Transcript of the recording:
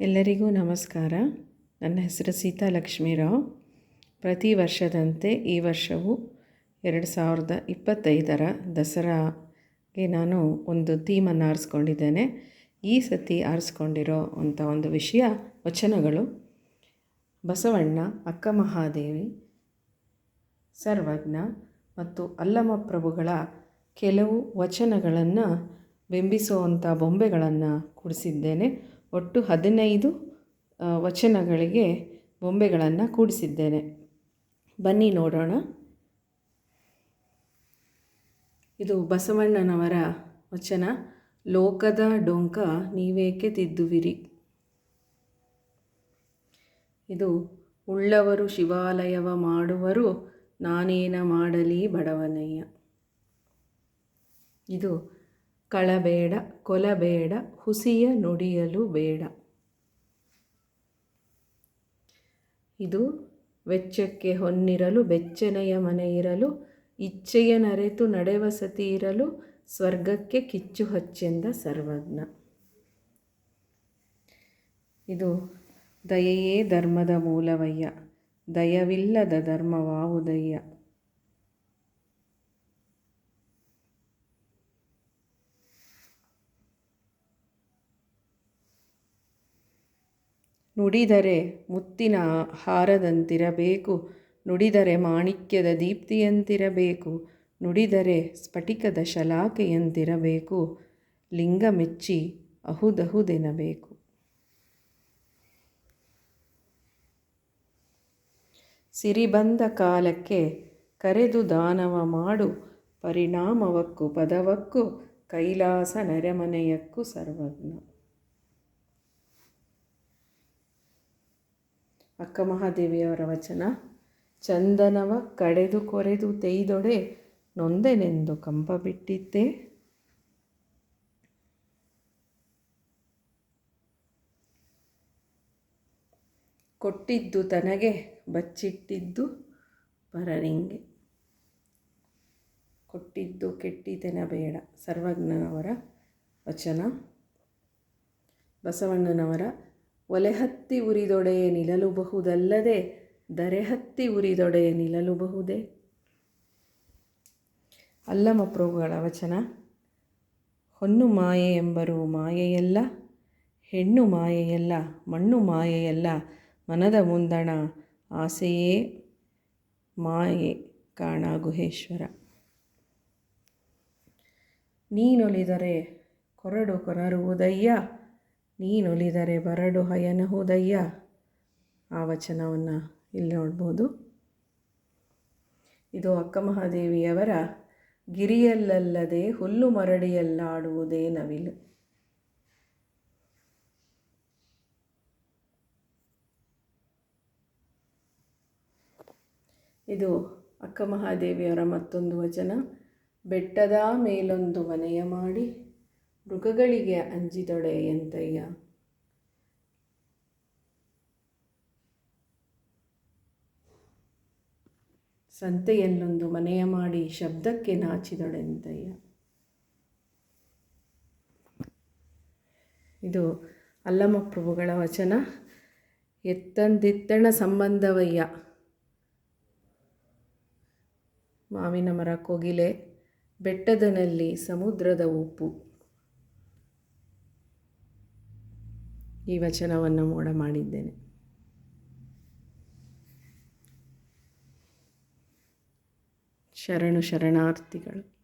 ಎಲ್ಲರಿಗೂ ನಮಸ್ಕಾರ. ನನ್ನ ಹೆಸರು ಸೀತಾ ಲಕ್ಷ್ಮೀರಾವ್. ಪ್ರತಿ ವರ್ಷದಂತೆ ಈ ವರ್ಷವೂ ಎರಡು ಸಾವಿರದ ಇಪ್ಪತ್ತೈದರ ದಸರಾಗೆ ನಾನು ಒಂದು ಥೀಮನ್ನು ಆರಿಸ್ಕೊಂಡಿದ್ದೇನೆ. ಈ ಸತಿ ಆರಿಸ್ಕೊಂಡಿರೋ ಅಂಥ ಒಂದು ವಿಷಯ, ವಚನಗಳು. ಬಸವಣ್ಣ, ಅಕ್ಕ ಮಹಾದೇವಿ, ಸರ್ವಜ್ಞ ಮತ್ತು ಅಲ್ಲಮ ಪ್ರಭುಗಳ ಕೆಲವು ವಚನಗಳನ್ನು ಬಿಂಬಿಸುವಂಥ ಬೊಂಬೆಗಳನ್ನು ಕೂಡಿಸಿದ್ದೇನೆ. ಒಟ್ಟು ಹದಿನೈದು ವಚನಗಳಿಗೆ ಬೊಂಬೆಗಳನ್ನು ಕೂಡಿಸಿದ್ದೇನೆ. ಬನ್ನಿ ನೋಡೋಣ. ಇದು ಬಸವಣ್ಣನವರ ವಚನ. ಲೋಕದ ಡೊಂಕ ನೀವೇಕೆ ತಿದ್ದುವಿರಿ? ಇದು ಉಳ್ಳವರು ಶಿವಾಲಯವ ಮಾಡುವರು, ನಾನೇನ ಮಾಡಲಿ ಬಡವನಯ್ಯ. ಇದು ಕಳಬೇಡ, ಕೊಲಬೇಡ, ಹುಸಿಯ ನುಡಿಯಲು ಬೇಡ. ಇದು ವೆಚ್ಚಕ್ಕೆ ಹೊನ್ನಿರಲು, ಬೆಚ್ಚನೆಯ ಮನೆ ಇರಲು, ಇಚ್ಛೆಯ ನರೆತು ನಡೆವಸತಿ ಇರಲು, ಸ್ವರ್ಗಕ್ಕೆ ಕಿಚ್ಚು ಹಚ್ಚೆಂದ ಸರ್ವಜ್ಞ. ಇದು ದಯೆಯೇ ಧರ್ಮದ ಮೂಲವಯ್ಯ, ದಯವಿಲ್ಲದ ಧರ್ಮವಾವುದಯ್ಯ. ನುಡಿದರೆ ಮುತ್ತಿನ ಹಾರದಂತಿರಬೇಕು. ನುಡಿದರೆ ಮಾಣಿಕ್ಯದ ದೀಪ್ತಿಯಂತಿರಬೇಕು. ನುಡಿದರೆ ಸ್ಫಟಿಕದ ಶಲಾಕೆಯಂತಿರಬೇಕು ಲಿಂಗ ಮೆಚ್ಚಿ ಅಹುದಹುದೆನಬೇಕು. ಸಿರಿಬಂದ ಕಾಲಕ್ಕೆ ಕರೆದು ದಾನವ ಮಾಡು. ಪರಿಣಾಮವಕ್ಕೂ ಪದವಕ್ಕೂ ಕೈಲಾಸ ನರೆಮನೆಯಕ್ಕೂ ಸರ್ವಜ್ಞ. ಅಕ್ಕ ಮಹಾದೇವಿಯವರ ವಚನ, ಚಂದನವ ಕಡೆದು ಕೊರೆದು ತೆಯ್ದೊಡೆ ನೊಂದೆನೆಂದು ಕಂಪ ಬಿಟ್ಟಿದ್ದೆ. ಕೊಟ್ಟಿದ್ದು ತನಗೆ, ಬಚ್ಚಿಟ್ಟಿದ್ದು ಪರನಿಂಗೆ ಕೊಟ್ಟಿದ್ದು ಕೆಟ್ಟಿತೆನಬೇಡ ಸರ್ವಜ್ಞನವರ ವಚನ. ಬಸವಣ್ಣನವರ ಒಲೆಹತ್ತಿ ಉರಿದೊಡೆಯೇ ನಿಲ್ಲಲುಬಹುದಲ್ಲದೆ ದರೆ-ಹತ್ತಿ ಉರಿದೊಡೆಯೇ ನಿಲ್ಲಲುಬಹುದೇ ಅಲ್ಲಮ ಪ್ರಭುಗಳ ವಚನ. ಹೊನ್ನು ಮಾಯೆ ಎಂಬರು ಮಾಯೆಯಲ್ಲ, ಹೆಣ್ಣು ಮಾಯೆಯಲ್ಲ, ಮಣ್ಣು ಮಾಯೆಯಲ್ಲ, ಮನದ ಮುಂದಣ ಆಸೆಯೇ ಮಾಯೆ ಕಾಣ ಗುಹೇಶ್ವರ ನೀನೊಲಿದರೆ ಕೊರಡು ಕೊನರುವುದಯ್ಯ ನೀನೊಲಿದರೆ ಬರಡು ಹಯನಹುದಯ್ಯ ಆ ವಚನವನ್ನು ಇಲ್ಲಿ ನೋಡ್ಬೋದು. ಇದು ಅಕ್ಕ ಮಹಾದೇವಿಯವರ ಗಿರಿಯಲ್ಲಲ್ಲದೆ ಹುಲ್ಲು ಮರಡಿಯಲ್ಲಾಡುವುದೇ ನವಿಲು. ಇದು ಅಕ್ಕ ಮಹಾದೇವಿಯವರ ಮತ್ತೊಂದು ವಚನ. ಬೆಟ್ಟದ ಮೇಲೊಂದು ಮನೆಯ ಮಾಡಿ ಮೃಗಗಳಿಗೆ ಅಂಜಿದೊಳೆ ಎಂತಯ್ಯ? ಸಂತೆಯಲ್ಲೊಂದು ಮನೆಯ ಮಾಡಿ ಶಬ್ದಕ್ಕೆ ನಾಚಿದೊಳೆಂತಯ್ಯ ಇದು ಅಲ್ಲಮ ಪ್ರಭುಗಳ ವಚನ. ಎತ್ತಂದಿತ್ತಣ ಸಂಬಂಧವಯ್ಯ. ಮಾವಿನ ಮರ ಕೋಗಿಲೆ, ಬೆಟ್ಟದನಲ್ಲಿ ಸಮುದ್ರದ ಉಪ್ಪು. ಈ ವಚನವನ್ನು ಮೋಡ ಮಾಡಿದ್ದೇನೆ. ಶರಣು ಶರಣಾರ್ಥಿಗಳು